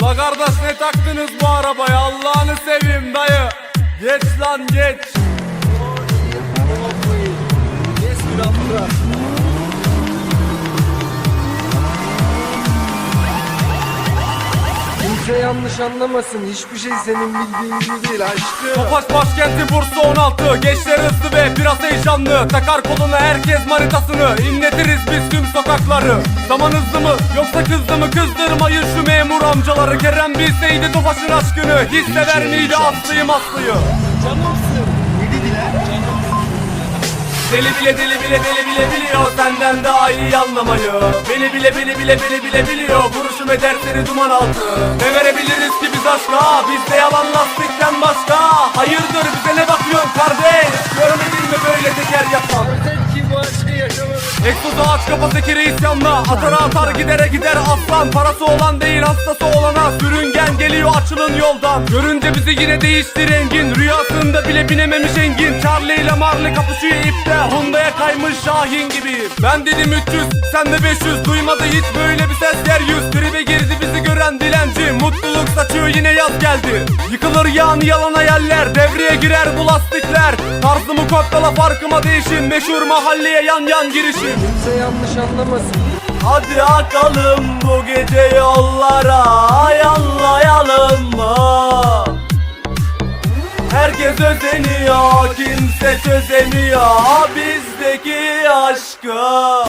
La kardeş ne taktınız bu arabaya Allah'ını seveyim dayı. Geç lan geç Kimse yanlış anlamasın. Hiçbir şey senin bildiğin gibi değil aşkım. Topaç başkenti Bursa 16 Gençler hızlı ve biraz heyecanlı. Takar koluna herkes manitasını İnletiriz biz tüm sokakları. Zaman hızlı mı yoksa kızdı mı? Kızdırmayın şu memur amcaları. Kerem bilseydi Topaç'ın aşkını. Hissever miydi? Aslı'yı Maslı'yı Canımsın. Deli bile deli bile deli bile biliyor Senden daha iyi anlamayı. Beni bile bile bile bile bile biliyor Vuruşum eder seni duman altı. Ne verebiliriz ki biz aşka? Bizde yalan lastikten başka. Hayırdır bize ne bakıyorsun kardeş? Görmedin mi böyle teker yapan. Egzozu aç kapa zekeri isyanla Atara atar gidere gider aslan. Parası olan değil hastası geliyor açılın yoldan. Görünce bizi yine değişti rengin Rüyasında bile binememiş Engin. Charlie ile Marley kapışıyor ipte. Honda'ya kaymış Şahin gibi. Ben dedim 300 sen de 500 Duymadı hiç böyle bir ses yeryüz Tribe girdi bizi gören dilenci. Mutluluk saçıyor yine yaz geldi. Yıkılır yani yalan hayaller. Devreye girer bu lastikler. Tarzımı kodlala farkıma değişin. Meşhur mahalleye yan yan girişin. Kimse yanlış anlamasın. Hadi akalım bu gece yollara Herkes özeniyor kimse çözemiyor. Bizdeki aşkı